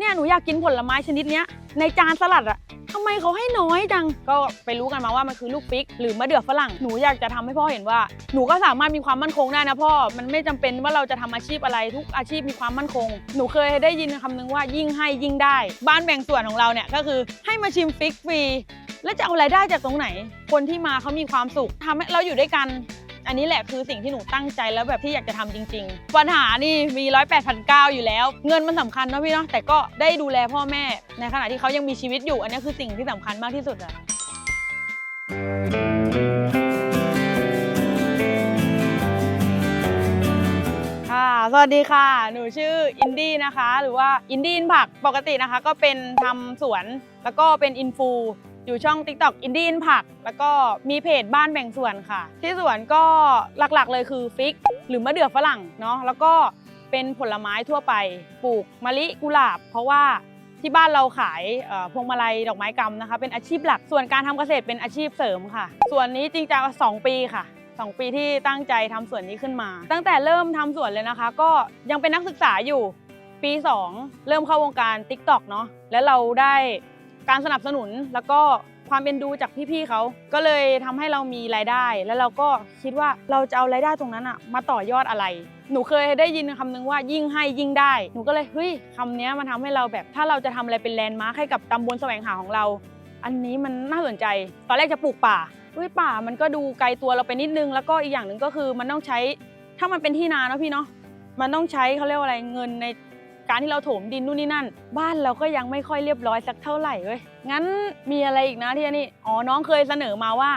เนี่ยหนูอยากกินผลไม้ชนิดเนี้ยในจานสลัดอะทำไมเขาให้น้อยจัง ก็ไปรู้กันมาว่ามันคือลูกฟิก หรือมะเดื่อฝรั่ง หนูอยากจะทำให้พ่อเห็นว่า หนูก็สามารถมีความมั่นคงได้นะพ่อ มันไม่จำเป็นว่าเราจะทำอาชีพอะไรทุกอาชีพมีความมั่นคง หนูเคยได้ยินคำนึงว่ายิ่งให้ยิ่งได้ บ้านแบ่งส่วนของเราเนี่ยก็คือให้มาชิมฟิกฟรี แล้วจะเอารายได้จากตรงไหน คนที่มาเขามีความสุขทำให้เราอยู่ด้วยกัน อันนี้แหละคือสิ่งที่หนูตั้งใจแล้วแบบที่อยากจะทำจริง ๆ ปัญหานี่มีร้อยแปดพันเก้าอยู่แล้ว เงินมันสำคัญเนอะพี่เนาะแต่ก็ได้ดูแลพ่อแม่ในขณะที่เขายังมีชีวิตอยู่ อันนี้คือสิ่งที่สำคัญมากที่สุดอะค่ะ สวัสดีค่ะ หนูชื่ออินดี้นะคะ หรือว่าอินดี้อินผัก ปกตินะคะ ก็เป็นทำสวน แล้วก็เป็นอินฟู อยู่ช่อง TikTok อินดี้อินผักแล้วก็มีเพจบ้านแบ่งส่วนค่ะ ที่สวนก็หลักๆเลยคือฟิก หรือมะเดื่อฝรั่งเนาะแล้วก็เป็นผลไม้ทั่วไปปลูกมะลิกุหลาบ เพราะว่าที่บ้านเราขายพวงมาลัยดอกไม้กำนะคะ เป็นอาชีพหลักส่วนการทำเกษตรเป็นอาชีพเสริมค่ะ ส่วนนี้จริงจังสองปีค่ะสองปีที่ตั้งใจทำสวนนี้ขึ้นมา ตั้งแต่เริ่มทำสวนเลยนะคะ ก็ยังเป็นนักศึกษาอยู่ปี 2 เริ่มเข้าวงการ t ิ k t o k เนาะแล้วเราได้ การสนับสนุนแล้วก็ความเป็นดูจากพี่ๆเขา ก็เลยทำให้เรามีรายได้ แล้วเราก็คิดว่าเราจะเอารายได้ตรงนั้นอะมาต่อยอดอะไร หนูเคยได้ยินคำนึงว่ายิ่งให้ยิ่งได้ หนูก็เลยเฮ้ยคำนี้มันทำให้เราแบบถ้าเราจะทำอะไรเป็นแลนด์มาร์คให้กับตำบลแสวงหาของเรา อันนี้มันน่าสนใจ ตอนแรกจะปลูกป่าเฮ้ยป่ามันก็ดูไกลตัวเราไปนิดนึง แล้วก็อีกอย่างหนึ่งก็คือมันต้องใช้ ถ้ามันเป็นที่นาเนาะพี่เนาะ มันต้องใช้เขาเรียกว่าอะไรเงินใน การที่เราถมดินนู่นนี่นั่น บ้านเราก็ยังไม่ค่อยเรียบร้อยสักเท่าไหร่เว้ยงั้นมีอะไรอีกนะที่นี่อ๋อน้องเคยเสนอมาว่า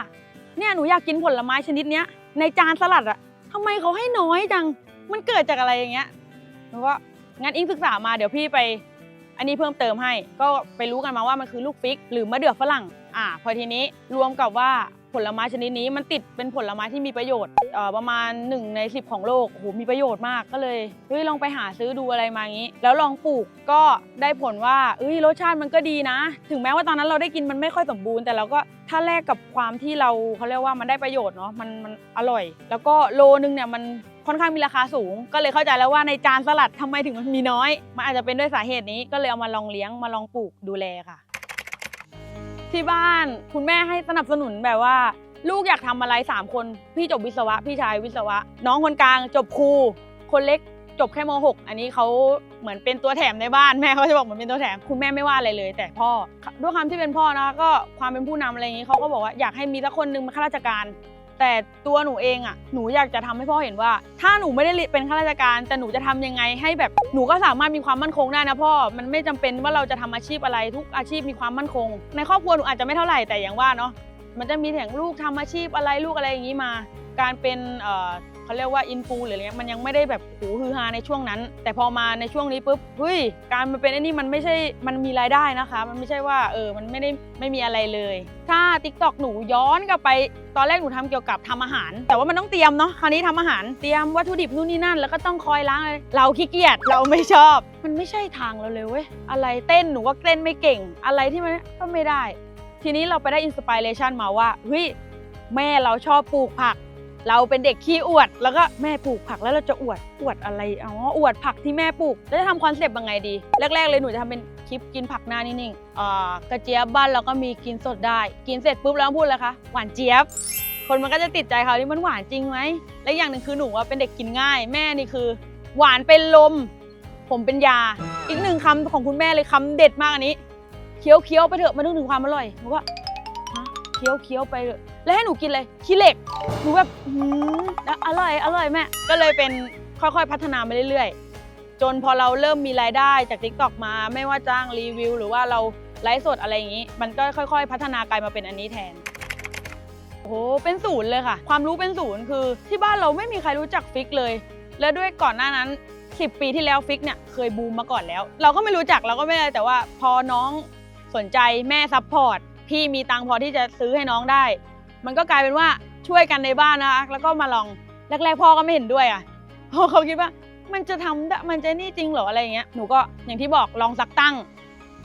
เนี่ยหนูอยากกินผลไม้ชนิดเนี้ยในจานสลัดอะทำไมเขาให้น้อยจังมันเกิดจากอะไรอย่างเงี้ยหนูว่างั้นอิงศึกษามาเดี๋ยวพี่ไป อันนี้เพิ่มเติมให้ ก็ไปรู้กันมาว่ามันคือลูกฟิก หรือมะเดื่อฝรั่งอ่าพอทีนี้รวมกับว่า ผลไม้ชนิดนี้มันติดเป็นผลไม้ที่มีประโยชน์ประมาณ 1 ใน 10 ของโลกโอ้โหมีประโยชน์มากก็เลยเฮ้ยลองไปหาซื้อดูอะไรมางี้ แล้วลองปลูกก็ได้ผลว่าเอ้ยรสชาติมันก็ดีนะ ถึงแม้ว่าตอนนั้นเราได้กินมันไม่ค่อยสมบูรณ์ แต่เราก็ถ้าแลกกับความที่เราเขาเรียกว่ามันได้ประโยชน์เนาะมันมันอร่อย แล้วก็โลนึงเนี่ยมันค่อนข้างมีราคาสูง ก็เลยเข้าใจแล้วว่าในจานสลัดทำไมถึงมันมีน้อย มันอาจจะเป็นด้วยสาเหตุนี้ก็เลยเอามาลองเลี้ยงมาลองปลูกดูแลค่ะ ที่บ้านคุณแม่ให้สนับสนุนแบบว่า ลูกอยากทำอะไร 3 คน พี่จบวิศวะ พี่ชายวิศวะ น้องคนกลางจบครูคนเล็กจบแค่ม .6 อันนี้เขาเหมือนเป็นตัวแถมในบ้านแม่เขาจะบอกเหมือนเป็นตัวแถมคุณแม่ไม่ว่าอะไรเลย แต่พ่อด้วยความที่เป็นพ่อนะก็ความเป็นผู้นำอะไรอย่างนี้เขาก็บอกว่าอยากให้มีสักคนหนึงมาข้าราชการ แต่ตัวหนูเองอะหนูอยากจะทำให้พ่อเห็นว่า ถ้าหนูไม่ได้เป็นข้าราชการ แต่หนูจะทำยังไงให้แบบหนูก็สามารถมีความมั่นคงได้นะพ่อมันไม่จำเป็นว่าเราจะทำอาชีพอะไรทุกอาชีพมีความมั่นคง ในครอบครัวหนูอาจจะไม่เท่าไหร่แต่อย่างว่าเนาะมันจะมีแถงลูกทำอาชีพอะไรลูกอะไรอย่างนี้มา การเป็น เขาเรียกว่าอินฟูหรืออะไรเงี้ยมันยังไม่ได้แบบโหฮือฮาในช่วงนั้น แต่พอมาในช่วงนี้ปุ๊บเฮ้ยการมาเป็นไอ้นี่มันไม่ใช่มันมีรายได้นะคะ มันไม่ใช่ว่าเออมันไม่ได้ไม่มีอะไรเลย ถ้า t ิ k t o k หนูย้อนกลับไปตอนแรกหนูทำเกี่ยวกับทำอาหาร แต่ว่ามันต้องเตรียมเนาะคราวนี้ทำอาหารเตรียมวัตถุดิบนู่นนี่นั่น แล้วก็ต้องคอยล้างอะไรเราขี้เกียจเราไม่ชอบ มันไม่ใช่ทางเราเลยเว้ยอะไรเต้นหนูก็เต้นไม่เก่ง อะไรที่มันก็ไม่ได้ ทีนี้เราไปได้อินสปิเรชันมาว่าเฮ้ยแม่เราชอบปลูกผัก เราเป็นเด็กขี้อวด แล้วก็แม่ปลูกผักแล้วเราจะอวดอวดอะไรอ๋ออวดผักที่แม่ปลูกแล้วจะทำคอนเซปต์ยังไงดี แรก ๆ เลยหนูจะทำเป็นคลิปกินผักหน้านิ่งๆอ่ากระเจี๊ยบบ้านเราก็มีกินสดได้ กินเสร็จปุ๊บแล้วพูดเลยคะหวานเจี๊ยบ คนมันก็จะติดใจเขาที่มันหวานจริงไหมและอย่างหนึ่งคือหนูว่าเป็นเด็กกินง่าย แม่นี่คือ หวานเป็นลม ผมเป็นยา อีกหนึ่งคำของคุณแม่เลยคำเด็ดมากอันนี้เคี้ยวเคี้ยวไปเถอะมันนึกถึงความอร่อยหนูว่าฮะเคี้ยวเคี้ยวไปเถอะ แล้วให้หนูกินเลยขี้เหล็กหนูแบบหืมอร่อยอร่อยแม่ก็เลยเป็นค่อยๆพัฒนามาเรื่อยๆ จนพอเราเริ่มมีรายได้จาก t ิ k t o k มา ไม่ว่าจ้างรีวิว หรือว่าเราไลฟ์สดอะไรอย่างนี้ มันก็ค่อยๆ พัฒนากลายมาเป็นอันนี้แทนโอ้โหเป็นศูนย์เลยค่ะ ความรู้เป็นศูนย์คือ ที่บ้านเราไม่มีใครรู้จักฟิกเลย แล้วด้วยก่อนหน้านั้น 10 ปีที่แล้วฟิกเนี่ยเคยบูมมาก่อนแล้ว เราก็ไม่รู้จักเราก็ไม่ได้แต่ว่าพอน้องสนใจแม่ซัพพอร์ตพี่มีตังค์พอที่จะซื้อให้น้องได้ มันก็กลายเป็นว่าช่วยกันในบ้านนะคะแล้วก็มาลองแรกๆพ่อก็ไม่เห็นด้วยอะเพราะเขาคิดว่ามันจะทำได้มันจะนี่จริงเหรออะไรอย่างเงี้ยหนูก็อย่างที่บอกลองสักตั้ง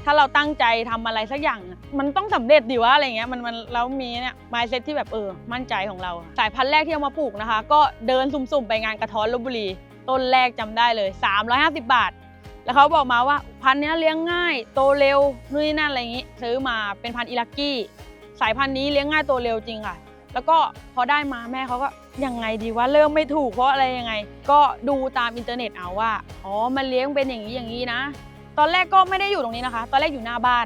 ถ้าเราตั้งใจทำอะไรสักอย่าง มันต้องสำเร็จดีวะอะไรเงี้ยมันมันเรามีเนี่ยมายเซ็ตที่แบบเออมั่นใจของเรา สายพันธุ์แรกที่เอามาปลูกนะคะ ก็เดินสุ่มๆไปงานกระท้อนลบบุรี ต้นแรกจำได้เลย 350 บาท แล้วเขาบอกมาว่าพันธุ์นี้เลี้ยงง่าย โตเร็วนู่นนี่นั่นอะไรอย่างงี้ ซื้อมาเป็นพันธุ์อิลักกี้ สายพันธุ์นี้เลี้ยงง่ายโตเร็วจริงค่ะ แล้วก็พอได้มาแม่เขาก็ยังไงดีว่าเริ่มไม่ถูกเพราะอะไรยังไง ก็ดูตามอินเทอร์เน็ตเอาว่าอ๋อมันเลี้ยงเป็นอย่างนี้อย่างนี้นะ ตอนแรกก็ไม่ได้อยู่ตรงนี้นะคะ ตอนแรกอยู่หน้าบ้าน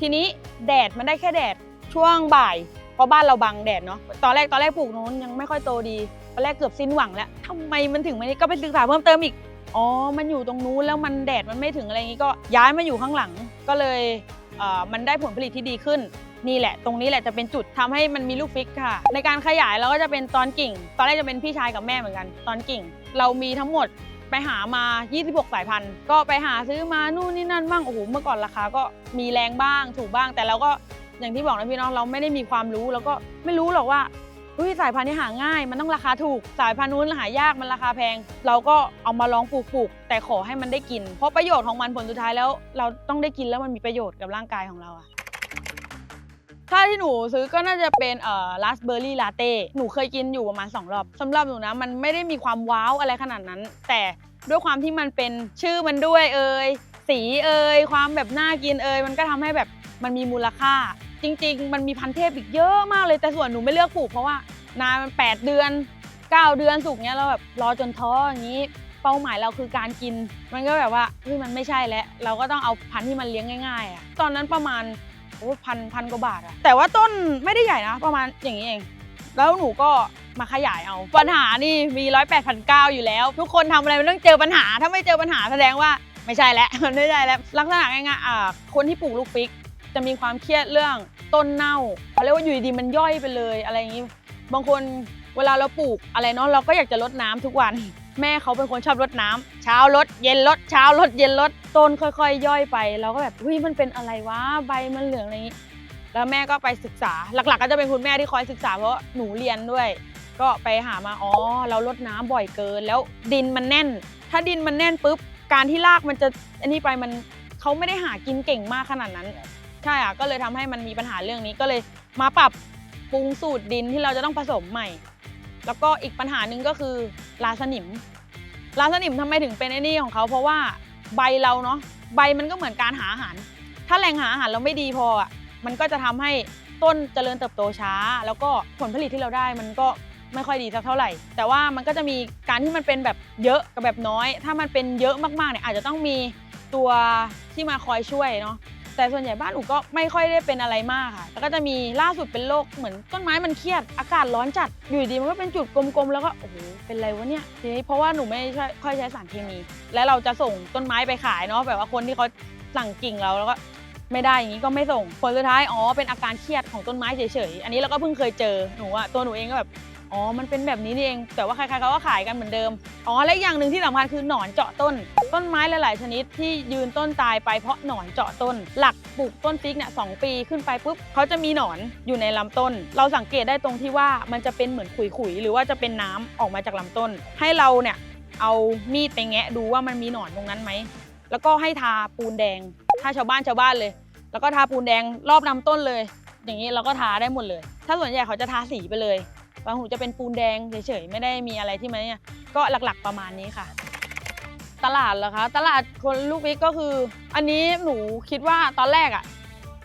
ทีนี้แดดมันได้แค่แดดช่วงบ่ายเพราะบ้านเราบังแดดเนาะตอนแรกตอนแรกปลูกนู้นยังไม่ค่อยโตดีตอนแรกเกือบสิ้นหวังแล้วทำไมมันถึงไม่ได้ก็ไปศึกษาเพิ่มเติมอีกอ๋อ มันอยู่ตรงนู้นแล้วมันแดดมันไม่ถึงอะไรอย่างนี้ก็ย้ายมาอยู่ข้างหลัง ก็เลยเอ่อมันได้ผลผลิตที่ดีขึ้น นี่แหละ ตรงนี้แหละจะเป็นจุดทำให้มันมีลูกฟิกค่ะ ในการขยายเราก็จะเป็นตอนกิ่ง ตอนแรกจะเป็นพี่ชายกับแม่เหมือนกัน ตอนกิ่ง เรามีทั้งหมดไปหามา 26 สายพันธุ์ ก็ไปหาซื้อมานู่นนี่นั่นบ้าง โอ้โห เมื่อก่อนราคาก็มีแรงบ้าง ถูกบ้าง แต่เราก็อย่างที่บอกนะพี่น้อง เราไม่ได้มีความรู้ แล้วก็ไม่รู้หรอกว่าเฮ้ยสายพันธุ์นี้หาง่าย มันต้องราคาถูก สายพันธุ์นู้นหายาก มันราคาแพง เราก็เอามาลองปลูกปลูกแต่ขอให้มันได้กิน เพราะประโยชน์ของมันผลสุดท้ายแล้ว เราต้องได้กินแล้วมันมีประโยชน์กับร่างกายของเราอะ ถ้าที่หนูซื้อก็น่าจะเป็นเอ่อราสเบอร์รี่ลาเต้หนูเคยกินอยู่ประมาณ 2 รอบสำหรับหนูนะ มันไม่ได้มีความว้าวอะไรขนาดนั้น แต่ด้วยความที่มันเป็นชื่อมันด้วยเอ่ยสีเอ่ยความแบบน่ากินเอ่ยมันก็ทำให้แบบมันมีมูลค่า จริง ๆ มันมีพันเทพอีกเยอะมากเลยแต่ส่วนหนูไม่เลือกปลูกเพราะว่านานมัน8เดือน 9 เดือนสุกเนี้ยเราแบบรอจนท้ออย่างนี้เป้าหมายเราคือการกิน มันก็แบบว่าเฮ้ยมันไม่ใช่แล้ว เราก็ต้องเอาพันธุ์ที่มันเลี้ยงง่ายๆอะตอนนั้นประมาณ โอ้พันพันกว่าบาทอะแต่ว่าต้นไม่ได้ใหญ่นะ ประมาณอย่างนี้เอง แล้วหนูก็มาขยายเอา ปัญหานี่มีร้อยแปดพันเก้าอยู่แล้ว ทุกคนทำอะไรมันต้องเจอปัญหา ถ้าไม่เจอปัญหาแสดงว่าไม่ใช่แล้วมันไม่ใช่แล้วลักษณะง่ายๆอ่าคนที่ปลูกลูกฟิก จะมีความเครียดเรื่องต้นเน่าเขาเรียกว่าอยู่ดีๆมันย่อยไปเลยอะไรอย่างนี้ บางคนเวลาเราปลูกอะไรเนาะเราก็อยากจะรดน้ำทุกวัน แม่เขาเป็นคนชอบรดน้ำเช้ารดเย็นรดเช้ารดเย็นรดต้นค่อย ๆ ย่อยไปเราก็แบบอุ้ยมันเป็นอะไรวะใบมันเหลืองอะไรอย่างนี้ แล้วแม่ก็ไปศึกษาหลักๆ ก็จะเป็นคุณแม่ที่คอยศึกษาเพราะหนูเรียนด้วย ก็ไปหามาอ๋อเราลดน้ำบ่อยเกิน แล้วดินมันแน่น ถ้าดินมันแน่นปุ๊บการที่รากมันจะอันนี้ไปมันเขาไม่ได้หากินเก่งมากขนาดนั้นใช่อะก็เลยทำให้มันมีปัญหาเรื่องนี้ก็เลยมาปรับปรุงสูตรดินที่เราจะต้องผสมใหม่ แล้วก็อีกปัญหาหนึ่งก็คือราสนิมราสนิมทำไมถึงเป็นไอ้นี่ของเขาเพราะว่าใบเราเนาะใบมันก็เหมือนการหาอาหาร ถ้าแหล่งหาอาหารเราไม่ดีพออะมันก็จะทำให้ต้นเจริญเติบโตช้า แล้วก็ผลผลิตที่เราได้มันก็ไม่ค่อยดีสักเท่าไหร่ แต่ว่ามันก็จะมีการที่มันเป็นแบบเยอะกับแบบน้อย ถ้ามันเป็นเยอะมากๆเนี่ยอาจจะต้องมีตัวที่มาคอยช่วยเนาะ แต่ส่วนใหญ่บ้านหนูก็ไม่ค่อยได้เป็นอะไรมากค่ะ แล้วก็จะมีล่าสุดเป็นโรคเหมือนต้นไม้มันเครียด อากาศร้อนจัด อยู่ดีมันก็เป็นจุดกลมๆ แล้วก็โอ้โห เป็นไรวะเนี่ยทีนี้เพราะว่าหนูไม่ใช่ค่อยใช้สารเคมี และเราจะส่งต้นไม้ไปขายเนาะ แบบว่าคนที่เขาสั่งกิ่งเราแล้วก็ไม่ได้อย่างนี้ก็ไม่ส่ง ผลสุดท้าย อ๋อ เป็นอาการเครียดของต้นไม้เฉยๆ อันนี้เราก็เพิ่งเคยเจอ หนูอะตัวหนูเองก็แบบ อ๋อ มันเป็นแบบนี้นี่เอง แต่ว่าใครๆเขาก็ขายกันเหมือนเดิม อ๋อ และอย่างหนึ่งที่สำคัญคือหนอนเจาะต้น ต้นไม้หลายๆ ชนิดที่ยืนต้นตายไปเพราะหนอนเจาะต้น หลักปลูกต้นฟิกเนี่ยสองปีขึ้นไปปุ๊บเขาจะมีหนอนอยู่ในลำต้น เราสังเกตได้ตรงที่ว่ามันจะเป็นเหมือนขุยๆ หรือว่าจะเป็นน้ำออกมาจากลำต้น ให้เราเนี่ยเอามีดไปแงะดูว่ามันมีหนอนตรงนั้นไหม แล้วก็ให้ทาปูนแดง ถ้าชาวบ้านชาวบ้านเลย แล้วก็ทาปูนแดงรอบลำต้นเลย อย่างนี้เราก็ทาได้หมดเลย ถ้าส่วนใหญ่เขาจะทาสีไปเลย บางหูจะเป็นปูนแดงเฉยๆไม่ได้มีอะไรที่มันเนี่ยก็หลักๆประมาณนี้ค่ะ ตลาดเหรอคะ ตลาดคนลูกวิกก็คือ อันนี้หนูคิดว่าตอนแรกอะ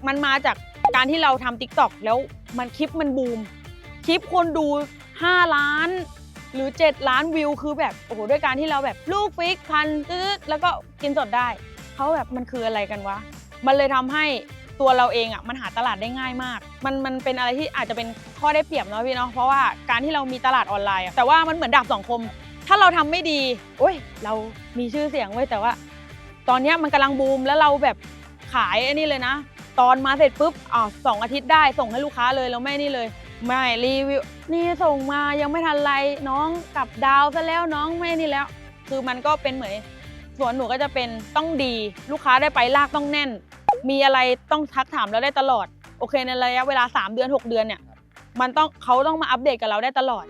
มันมาจากการที่เราทำติ๊กต็อกแล้วมันคลิปมันบูม คลิปคนดู 5 ล้าน หรือ 7 ล้านวิวคือแบบโอ้โหด้วยการที่เราแบบลูกฟิกพันตืดแล้วก็กินสดได้เขาแบบมันคืออะไรกันวะ มันเลยทำให้ ตัวเราเองอะมันหาตลาดได้ง่ายมาก มันมันเป็นอะไรที่อาจจะเป็นข้อได้เปรียบเนาะพี่เนาะเพราะว่าการที่เรามีตลาดออนไลน์อะแต่ว่ามันเหมือนดาบสองคม ถ้าเราทำไม่ดีโอ้ยเรามีชื่อเสียงไว้ยแต่ว่า ตอนนี้มันกำลังบูมแล้วเราแบบขายอ้นี่เลยนะ ตอนมาเสร็จปุ๊บอ๋อสองอาทิตย์ได้ส่งให้ลูกค้าเลยแล้วไม่นี่เลยไม่รีวิวนี่ส่งมายังไม่ทันไรน้องกลับดาวซะแล้วน้องไม่นี่แล้ว คือมันก็เป็นเหมือนสวนหนูก็จะเป็นต้องดี ลูกค้าได้ไปลากต้องแน่น มีอะไรต้องทักถามเราได้ตลอด โอเคในระยะเวลา 3 เดือน 6 เดือนเนี่ย มันต้องเขาต้องมาอัปเดตกับเราได้ตลอด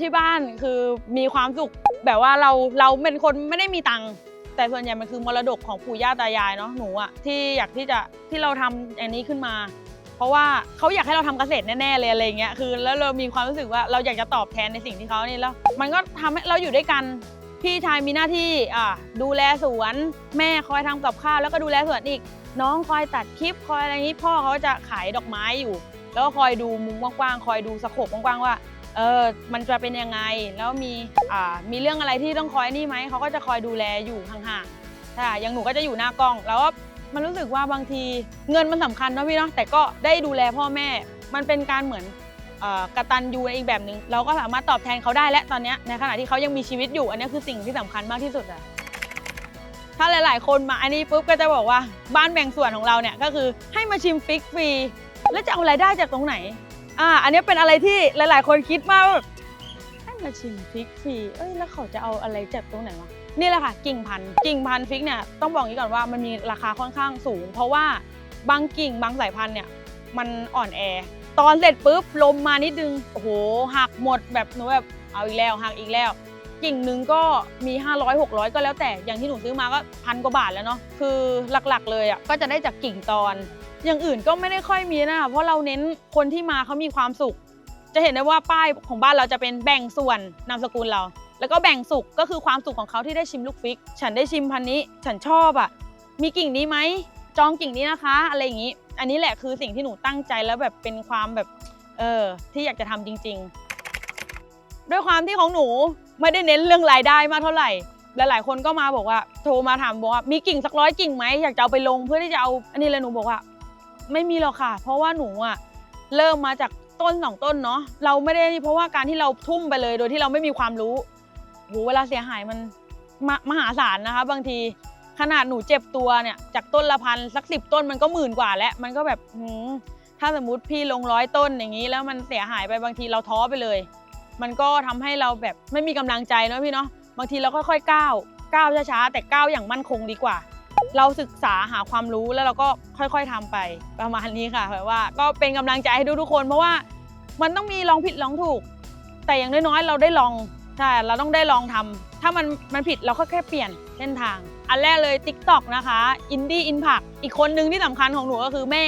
ที่บ้านคือมีความสุขแบบว่าเราเราเป็นคนไม่ได้มีตังค์แต่ส่วนใหญ่มันคือมรดกของปู่ย่าตายายเนาะหนูอะที่อยากที่จะที่เราทำอันนี้ขึ้นมา เพราะว่าเขาอยากให้เราทำเกษตรแน่ๆเลยอะไรอย่างเงี้ยคือแล้วเรามีความรู้สึกว่าเราอยากจะตอบแทนในสิ่งที่เขานี่แล้ว มันก็ทำให้เราอยู่ด้วยกัน พี่ชายมีหน้าที่ดูแลสวนแม่คอยทำกับข้าวแล้วก็ดูแลสวนอีก น้องคอยตัดคลิปคอยอะไรนี้พ่อเขาจะขายดอกไม้อยู่ แล้วก็คอยดูมุมกว้างๆคอยดูสโคปกว้างๆว่าเออมันจะเป็นยังไงแล้วมีอ่ามีเรื่องอะไรที่ต้องคอยนี่ไหมเขาก็จะคอยดูแลอยู่ห่างๆค่ะอย่างหนูก็จะอยู่หน้ากล้อง แล้วมันรู้สึกว่าบางทีเงินมันสำคัญนะพี่เนาะแต่ก็ได้ดูแลพ่อแม่ มันเป็นการเหมือน เอ่อกตัญญูในอีกแบบหนึ่งเราก็สามารถตอบแทนเขาได้และตอนเนี้ยในขณะที่เขายังมีชีวิตอยู่ อันนี้คือสิ่งที่สำคัญมากที่สุดอะถ้าหลาย ๆ คนมาอันนี้ปุ๊บก็จะบอกว่าบ้านแบ่งส่วนของเราเนี่ยก็คือให้มาชิมฟิกฟรีแล้วจะเอารายได้จากตรงไหนอ่าอันนี้เป็นอะไรที่หลาย ๆ คนคิดมากว่าแบบให้มาชิมฟิกฟรีเอ้ยแล้วเขาจะเอาอะไรจากตรงไหนวะนี่แหละค่ะกิ่งพันธุ์กิ่งพันธุ์ฟิกเนี่ยต้องบอกอย่างนี้ก่อนว่ามันมีราคาค่อนข้างสูง เพราะว่าบางกิ่งบางสายพันธุ์เนี่ยมันอ่อนแอ ตอนเสร็จปุ๊บลมมานิดนึงโอ้โหหักหมดแบบหนูแบบเอาอีกแล้วหักอีกแล้วกิ่งหนึ่งก็มี 500 600 ก็แล้วแต่อย่างที่หนูซื้อมาก็พันกว่าบาทแล้วเนาะคือหลักๆ เลยอะก็จะได้จากกิ่งตอน อย่างอื่นก็ไม่ได้ค่อยมีนะ เพราะเราเน้นคนที่มาเขามีความสุข จะเห็นได้ว่าป้ายของบ้านเราจะเป็นแบ่งส่วนนามสกุลเรา แล้วก็แบ่งสุขก็คือความสุขของเขาที่ได้ชิมลูกฟิก ฉันได้ชิมพันนี้ ฉันชอบอะมีกิ่งนี้ไหม จองกิ่งนี้นะคะ อะไรอย่างนี้ อันนี้แหละคือสิ่งที่หนูตั้งใจแล้วแบบเป็นความแบบเออที่อยากจะทำจริง ๆ ด้วยความที่ของหนูไม่ได้เน้นเรื่องรายได้มากเท่าไหร่หลายๆคนก็มาบอกว่า โทรมาถามบอกว่ามีกิ่งสักร้อยกิ่งไหมอยากจะเอาไปลงเพื่อที่จะเอาอันนี้เลยหนูบอกว่า ไม่มีหรอกค่ะ เพราะว่าหนูอะเริ่มมาจากต้นสองต้นเนาะเราไม่ได้นี่เพราะว่าการที่เราทุ่มไปเลยโดยที่เราไม่มีความรู้โหเวลาเสียหายมันมมหาศาลนะคะ บางที ขนาดหนูเจ็บตัวเนี่ยจากต้นละพันสักสิบต้นมันก็หมื่นกว่าแล้วมันก็แบบถ้าสมมติพี่ลงร้อยต้นอย่างนี้ แล้วมันเสียหายไปบางทีเราท้อไปเลย มันก็ทำให้เราแบบไม่มีกำลังใจเนาะพี่เนาะบางทีเราค่อยๆก้าวก้าวช้าๆแต่ก้าวอย่างมั่นคงดีกว่า เราศึกษาหาความรู้แล้วเราก็ค่อยๆทำไปประมาณนี้ค่ะแบบว่าก็เป็นกำลังใจให้ทุกๆคน เพราะว่ามันต้องมีลองผิดลองถูก แต่อย่างน้อยๆเราได้ลองใช่เราต้องได้ลองทำถ้ามันมันผิดเราก็แค่เปลี่ยนเส้นทาง อันแรกเลย TikTok นะคะอินดี้อินผักอีกคนนึงที่สำคัญของหนูก็คือแม่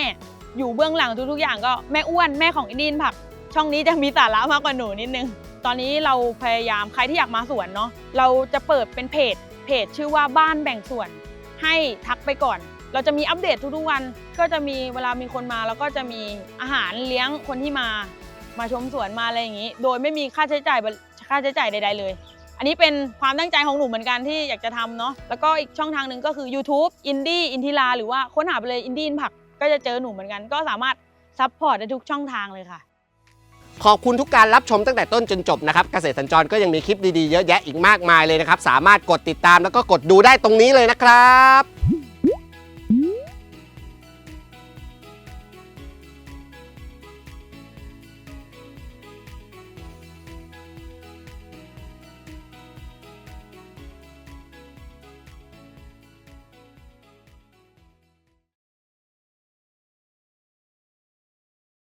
อยู่เบื้องหลังทุกๆอย่างก็แม่อ้วนแม่ของอินดี้อินผัก ช่องนี้จะมีสาระมากกว่าหนูนิดนึง ตอนนี้เราพยายามใครที่อยากมาสวนเนาะเราจะเปิดเป็นเพจเพจชื่อว่าบ้านแบ่งส่วน ให้ทักไปก่อน เราจะมีอัปเดตทุกๆวัน ก็จะมีเวลามีคนมาแล้วก็จะมีอาหารเลี้ยงคนที่มา มาชมสวนมาอะไรอย่างนี้ โดยไม่มีค่าใช้จ่ายค่าใช้จ่ายใด ๆ เลย นนี้เป็นความตั้งใจของหนูเหมือนกันที่อยากจะทำเนาะแล้วก็อีกช่องทางหนึ่งก็คือ YouTube อินดี้อินทิราหรือว่าค้นหาไปเลยอินดี้อินผักก็จะเจอหนูเหมือนกัน ก็สามารถซัพพอร์ตได้ทุกช่องทางเลยค่ะ ขอบคุณทุกการรับชมตั้งแต่ต้นจนจบนะครับ เกษตรสัญจรก็ยังมีคลิปดีๆเยอะแยะอีกมากมายเลยนะครับ สามารถกดติดตามแล้วก็กดดูได้ตรงนี้เลยนะครับ